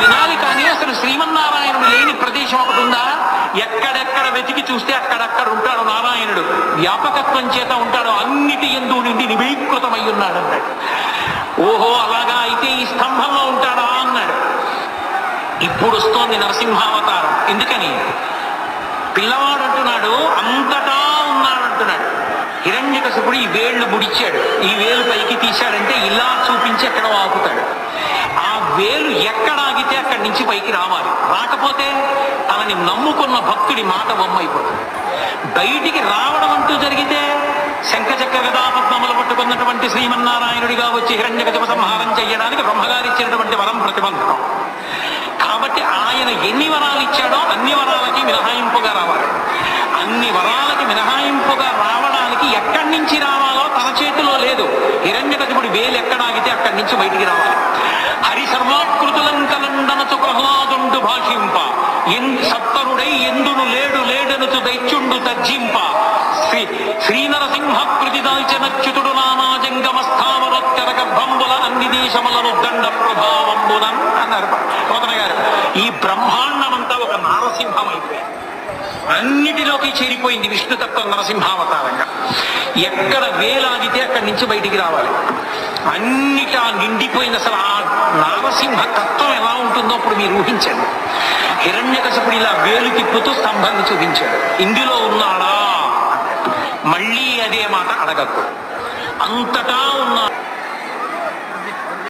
వినాలి కానీ అసలు శ్రీమన్నారాయణుడు లేని ప్రదేశం ఒకటి ఉందా? ఎక్కడెక్కడ వెతికి చూస్తే అక్కడక్కడ ఉంటాడు నారాయణుడు. వ్యాపకత్వం చేత ఉంటాడు. అన్నిటి ఎందు నుండి నిబీకృతమై ఉన్నాడు అన్నాడు. ఓహో అలాగా అయితే ఈ స్తంభంలో ఉంటాడా అన్నాడు. ఇప్పుడు వస్తోంది నరసింహావతారం. ఎందుకని? పిల్లవాడు అంటున్నాడు అంతటా ఉన్నాడు అంటున్నాడు హిరణ్యకశపుడు ఈ వేళ్ళు ముడిచాడు. ఈ వేలు పైకి తీశాడంటే ఇలా చూపించి ఎక్కడ ఆపుతాడు. ఆ వేలు ఎక్కడ నుంచి పైకి రావాలి. రాకపోతే తనని నమ్ముకున్న భక్తుడి మాట బొమ్మైపోతుంది. బయటికి రావడం అంటూ జరిగితే శంఖచక్ర గదాపద్మములు పట్టుకున్నటువంటి శ్రీమన్నారాయణుడిగా వచ్చి హిరణ్యకశప సంహారం చేయడానికి బ్రహ్మగారు ఇచ్చినటువంటి వరం ప్రతిబంధకం. కాబట్టి ఆయన ఎన్ని వరాలు ఇచ్చాడో అన్ని వరాలకి మినహాయింపుగా రావాలి. అన్ని వరాలకి మినహాయింపుగా రావడానికి ఎక్కడి నుంచి రావాలో తన చేతిలో లేదు. హిరణ్యకశిపుడి వేలు ఎక్కడ ఆగితే అక్కడి నుంచి బయటికి రావాలి. హరి కలండనచు ప్రహ్లాదుండు భాషింప. సత్తరుడై ఎందును లేడు లేడనుచు దైత్యుండు తర్జింప. శ్రీ శ్రీనరసింహ కృతి దాల్చనచ్యుతుడు నానాజంగమ స్థావరోత్తర గర్భంబుల అన్ని దేశములను దండ ప్రభావంబునన్ అన్నారు. పోతన గారు ఈ బ్రహ్మాండమంతా ఒక నారసింహం అయిపోయింది అన్నిటిలోకి చేరిపోయింది విష్ణుతత్వం నరసింహావతారంగా. ఎక్కడ వేలాగితే అక్కడి నుంచి బయటికి రావాలి. అన్నిటా నిండిపోయిన అసలు ఆ నారసింహ తత్వం ఎలా ఉంటుందో అప్పుడు మీరు ఊహించండి. హిరణ్యకశపుడు ఇలా వేలు తిప్పుతూ స్తంభాన్ని చూపించాడు. ఇందులో ఉన్నాడా? మళ్ళీ అదే మాట అడగకు. అంతటా ఉన్నాడు